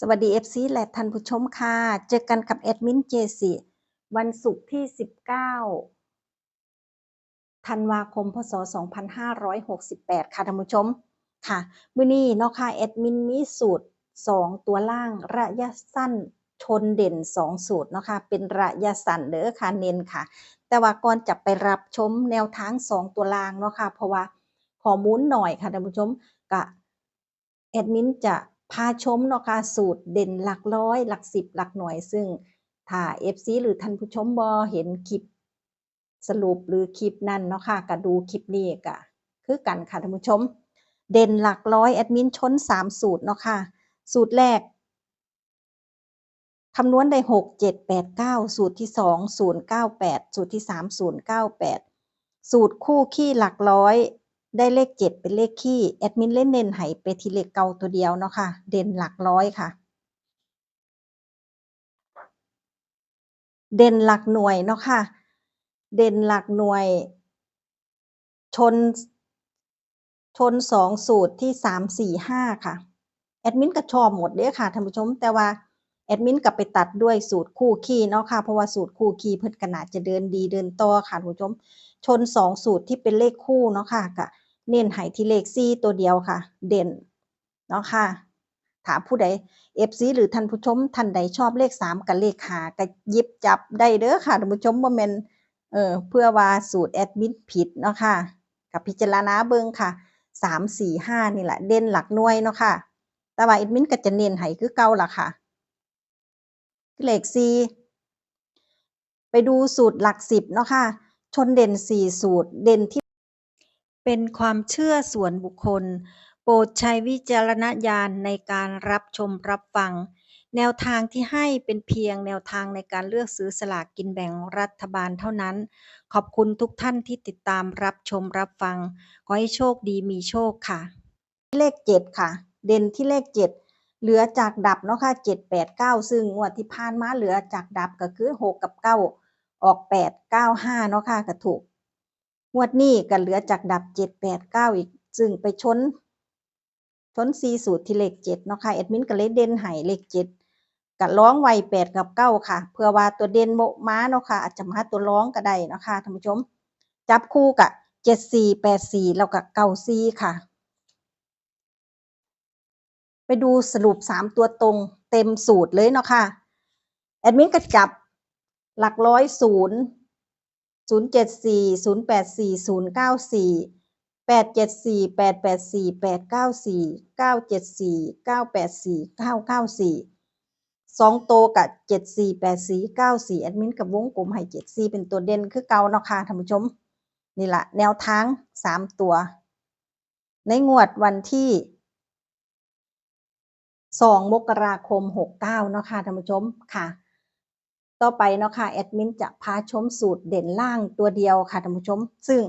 สวัสดี FC และท่านผู้ชมค่ะ เจอกันกับแอดมินเจสิวันศุกร์ที่ 19 ธันวาคม พศ 2568 ค่ะท่านผู้ชม ค่ะ มื้อนี้เนาะค่ะแอดมินมีสูตร 2 ตัวล่างระยะสั้นชนเด่น 2 สูตรเนาะค่ะเป็นระยะสั้นเด้อค่ะเน้นค่ะ แต่ว่าก่อนจะไปรับชมแนวทาง 2 ตัวล่างเนาะค่ะเพราะว่าขอมูลหน่อยค่ะท่านผู้ชมกะแอดมินจะ พาชมเนาะค่ะสูตรเด่นหลักร้อย หลักสิบหลักหน่วย ซึ่งถ้า FC หรือท่านผู้ชมบ่เห็นคลิปสรุปหรือคลิปนั้นเนาะค่ะก็ดูคลิปนี้ก็คือกันค่ะท่านผู้ชม เด่นหลักร้อยแอดมินชน3สูตรเนาะค่ะ สูตรแรกคำนวณได้6 7 8 9สูตรที่2 0 9 8สูตรที่3 0 9 8สูตรคู่ขี้หลักร้อย ได้เลข7เป็นเลขขี้แอดมินเล่นเน้นให้ไปที่เลขเก่าตัวเดียวเนาะค่ะ เด่นหลักร้อยค่ะ เด่นหลักหน่วยเนาะค่ะ เด่นหลักหน่วย ชน ชน2สูตรที่3 4 5ค่ะ แอดมินก็ชอบหมดเด้อค่ะท่านผู้ชม แต่ว่าแอดมินก็ไปตัดด้วยสูตรคู่ขี้เนาะค่ะ เพราะว่าสูตรคู่ขี้เพิ่นก็น่าจะเดินดีเดินต่อค่ะท่านผู้ชม ชน2สูตรที่เป็นเลขคู่เนาะค่ะก็ เน้นให้ที่เลข4ตัวเดียวค่ะ เด่นเนาะค่ะถามผู้ใด FC หรือท่านผู้ชมท่านใดชอบเลข3กับเลข5ก็หยิบจับได้เด้อค่ะท่านผู้ชมบ่แม่นเอ่อเพื่อว่าสูตรแอดมินผิดเนาะค่ะก็พิจารณาเบิ่งค่ะ3 4 5นี่แหละเด่นหลักหน่วยเนาะค่ะ แต่ว่าแอดมินก็จะเน้นให้คือเก่าล่ะค่ะเลข4ไปดูสูตรหลัก10เนาะค่ะ ชนเด่น4สูตรเด่นที่ เป็นความเชื่อส่วนบุคคล โปรดใช้วิจารณญาณในการรับชมรับฟัง แนวทางที่ให้เป็นเพียงแนวทางในการเลือกซื้อสลากกินแบ่งรัฐบาลเท่านั้น ขอบคุณทุกท่านที่ติดตามรับชมรับฟัง ขอให้โชคดีมีโชคค่ะ เลข7ค่ะ เด่นที่เลข7เหลือจากดับเนาะค่ะ7 8 9ซึ่งงวดที่ผ่านมาเหลือจากดับก็คือ6กับ9ออก8 9 5เนาะค่ะก็ถูก งวดนี้ก็เหลือจากดับ7 8 9อีก ซึ่งไปชน ชน4สูตรที่เลข7เนาะค่ะแอดมินก็เลยเด่นให้เลข7ก็ร้องไว้8กับ9ค่ะ เพื่อว่าตัวเด่นบ่มาเนาะค่ะ อาจจะมาตัวร้องก็ได้เนาะค่ะท่านผู้ชม จับคู่ก็7 4 8 4แล้วก็9 4ค่ะ ไปดูสรุป3ตัวตรงเต็มสูตรเลยเนาะค่ะ แอดมินก็จับหลักร้อยศูนย์ ศูนย์เจ็ดสี่ศูนย์แปดสี่ศูนย์เก้าสี่แปดเจ็ดสี่แปดแปดสี่แปดเก้าสี่เก้าเจ็ดสี่เก้าแปดสี่เก้าเก้าสี่สองโตวกับเจ็ดสี่แปดสี่เก้าสี่แอดมินกับวงกลมให้เจ็ดสี่เป็นตัวเด่นคือเก่าเนาะค่ะท่านผู้ชม นี่ละแนวทางสามตัว ในงวดวันที่สองมกราคมหกเก้าเนาะค่ะท่านผู้ชมค่ะ ต่อไปเนาะค่ะแอดมินจะพาชมสูตรเด่นล่างตัวเดียวค่ะท่านผู้ชม ซึ่ง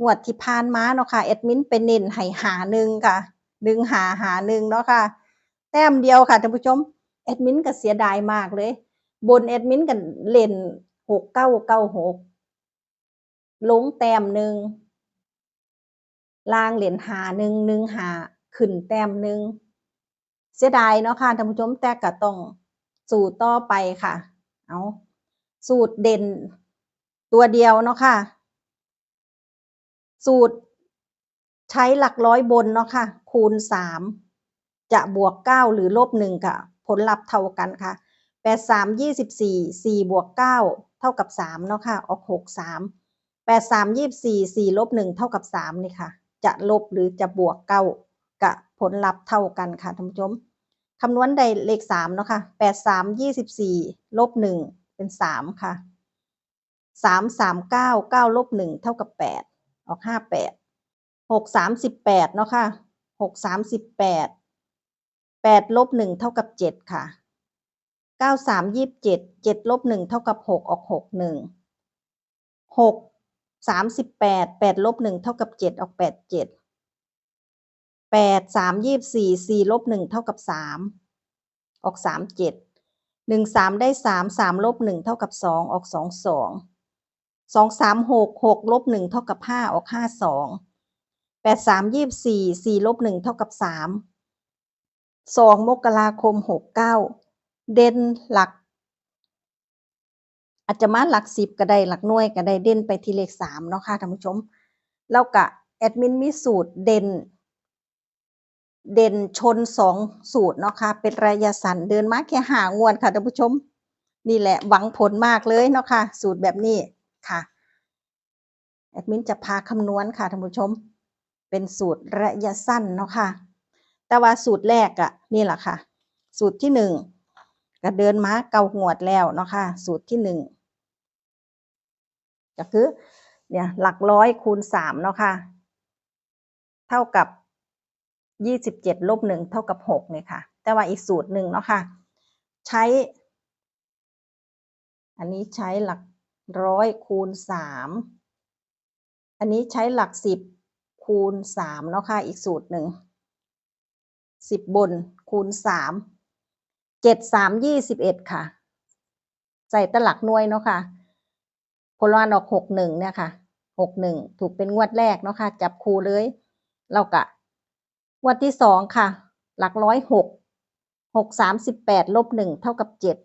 งวดที่ผ่านมาเนาะค่ะแอดมินไปเน้นให้หาหนึ่งค่ะหนึ่งหาหาหนึ่งเนาะค่ะ แต้มเดียวค่ะท่านผู้ชมแอดมินก็เสียดายมากเลย บนแอดมินกันเล่นหกเก้าเก้าหกลงแต้มหนึ่งล่างเหรียญหาหนึ่งหนึ่งหาขึ้นแต้มหนึ่งเสียดายเนาะค่ะท่านผู้ชมแต่ก็ต้องสูตรต่อไปค่ะ เอาสูตรเด่นตัวเดียวเนาะค่ะ สูตรใช้หลักร้อยบนเนาะค่ะ คูณสามจะบวกเก้าหรือลบหนึ่งค่ะ ผลลัพธ์เท่ากันค่ะแปดสามยี่สิบสี่สี่บวกเก้าเท่ากับสามเนาะค่ะ ออกหกสามแปดสามยี่สิบสี่สี่ลบหนึ่งเท่ากับสามนี่ค่ะ จะลบหรือจะบวกเก้ากับผลลัพธ์เท่ากันค่ะท่านผู้ชม คำนวณได้เลขสามเนาะค่ะแปดสามยี่สิบสี่ลบหนึ่งเป็นสามค่ะสามสามเก้าเก้าลบหนึ่งเท่ากับแปดออกห้าแปดหกสามสิบแปดเนาะค่ะหกสามสิบแปดแปดลบหนึ่งเท่ากับเจ็ดค่ะเก้าสามยี่บเจ็ดเจ็ดลบหนึ่งเท่ากับหกออกหกหนึ่งหกสามสิบแปดแปดลบหนึ่งเท่ากับเจ็ดออกแปดเจ็ด แปดสามยี่สี่สี่ลบหนึ่งเท่ากับสามออกสามเจ็ดหนึ่งสามได้สามสามลบหนึ่งเท่ากับสองออกสองสองสองสามหกหกลบหนึ่งเท่ากับห้าออกห้าสองแปดสามยี่สี่สี่ลบหนึ่งเท่ากับสามสองมกราคมหกเก้าเด่นหลัก อาจจะมาหลักสิบก็ได้หลักหน่วยก็ได้เด่นไปที่เลขสามเนาะค่ะท่านผู้ชม แล้วก็แอดมินมีสูตรเด่น เด่นชนสองสูตรเนาะค่ะเป็นระยะสั้นเดินมาแค่หางวดค่ะท่านผู้ชม นี่แหละหวังผลมากเลยเนาะค่ะ สูตรแบบนี้ค่ะแอดมินจะพาคำนวณค่ะท่านผู้ชม เป็นสูตรระยะสั้นเนาะค่ะ แต่ว่าสูตรแรกอะนี่แหละค่ะ สูตรที่หนึ่งก็เดินมาเกาหวดแล้วเนาะค่ะ สูตรที่หนึ่งก็คือเนี่ยหลักร้อยคูณสามเนาะค่ะ เท่ากับ ยี่สิบเจ็ดลบหนึ่งเท่ากับหกเนี่ยค่ะ แต่ว่าอีกสูตรหนึ่งเนาะค่ะ ใช้ อันนี้ใช้หลักร้อยคูณสามอันนี้ใช้หลักสิบคูณสามเนาะค่ะ อีกสูตรหนึ่งสิบบนคูณสามเจ็ดสามยี่สิบเอ็ดค่ะ ใส่ตลักหน่วยเนาะค่ะผลวันออกหกหนึ่งเนี่ยค่ะหกหนึ่งถูกเป็นงวดแรกเนาะค่ะ จับคูเลย เรากะ วดที่สองค่ะ หลักร้อยหกหกสามสิบแปดลบหนึ่งเท่ากับเจ็ด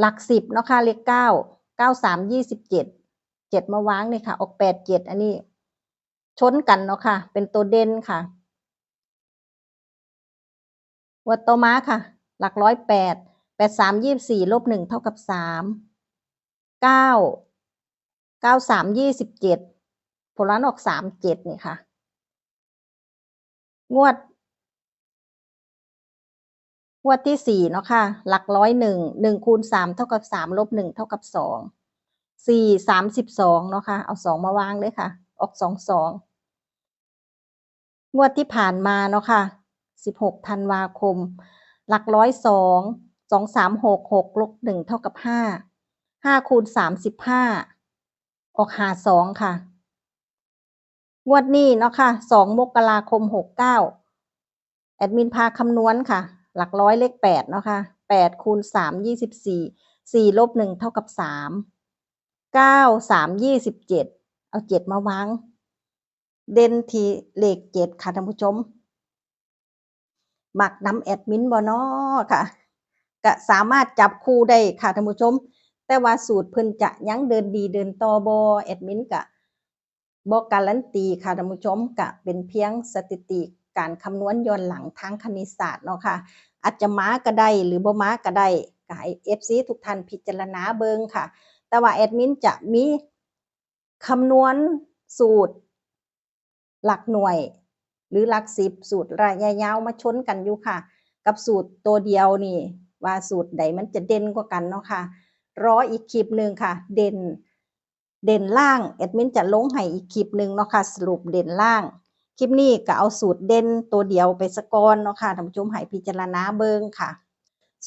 หลักสิบเนาะค่ะเลขเก้าเก้าสามยี่สิบเจ็ดเจ็ดมาวางเนี่ยค่ะ ออกแปดเจ็ดอันนี้ ชนกันเนาะค่ะ เป็นตัวเด่นค่ะ วัดต่อมาค่ะ หลักร้อยแปดแปดสามยี่สี่ลบหนึ่งเท่ากับสามเก้าเก้าสามยี่สิบเจ็ดผลลัพธ์ออกสามเจ็ดนี่ค่ะ งวด งวดที่สี่เนาะค่ะ หลักร้อยหนึ่ง หนึ่งคูณสามเท่ากับสามลบหนึ่งเท่ากับสอง สี่สามสิบสองเนาะค่ะ เอาสองมาวางเลยค่ะ ออกสองสอง งวดที่ผ่านมาเนาะค่ะ สิบหกธันวาคม หลักร้อยสอง สองสามหกหกลบหนึ่งเท่ากับห้า ห้าคูณสามสิบห้า ออกหาสองค่ะ งวดนี้เนาะค่ะสองมกราคมหกเก้าแอดมินพาคำนวณค่ะ หลักร้อยเลขแปดเนาะค่ะแปดคูณสามยี่สิบสี่สี่ลบหนึ่งเท่ากับสามเก้าสามยี่สิบเจ็ดเอาเจ็ดมาวาง เด่นทีเลขเจ็ดค่ะท่านผู้ชมหมักน้ำแอดมินบ่นอค่ะ ก็สามารถจับคู่ได้ค่ะท่านผู้ชม แต่ว่าสูตรเพิ่นจะยังเดินดีเดินต่อบอแอดมินก็ บอกการันตีค่ะท่านผู้ชมก็เป็นเพียงสถิติการคำนวณย้อนหลังทางคณิตศาสตร์เนาะค่ะอาจจะม้าก็ได้หรือบ่ม้าก็ได้ก็ให้ FC ทุกท่านพิจารณาเบิงค่ะ แต่ว่าแอดมินจะมีคำนวณสูตร หลักหน่วย หรือหลักสิบสูตรระยะยาวมาชนกันอยู่ค่ะ กับสูตรตัวเดียวนี่ ว่าสูตรใดมันจะเด่นกว่ากันเนาะค่ะรออีกคลิปหนึ่งค่ะ เด่น เด่นล่างแอดมินจะลงให้อีกคลิปหนึ่งเนาะค่ะสรุปเด่นล่าง คลิปนี้ก็เอาสูตรเด่นตัวเดียวไปสกอนเนาะค่ะท่านผู้ชมให้พิจารณาเบิงค่ะ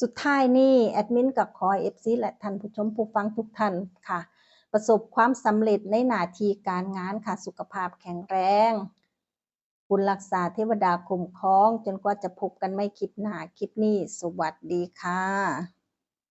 สุดท้ายนี่แอดมินกับขอเอฟซีและท่านผู้ชมผู้ฟังทุกท่านค่ะ ประสบความสำเร็จในหน้าที่การงานค่ะสุขภาพแข็งแรงบุญรักษาเทวดาคุ้มครอง จนกว่าจะพบกันไม่คลิปหน้าคลิปนี้ สวัสดีค่ะ